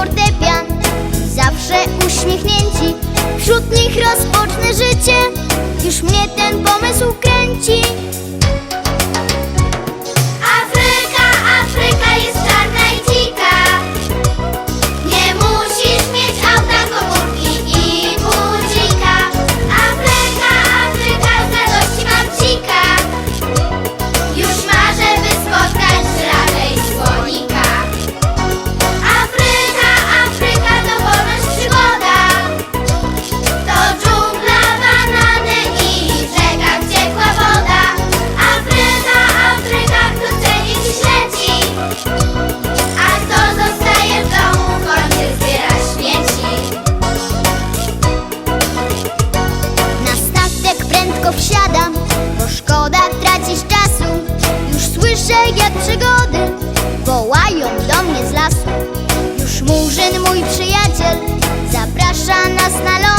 fortepian. Zawsze uśmiechnięci Wśród nich rozpocznę przygody wołają do mnie z lasu. Już murzyn mój przyjaciel zaprasza nas na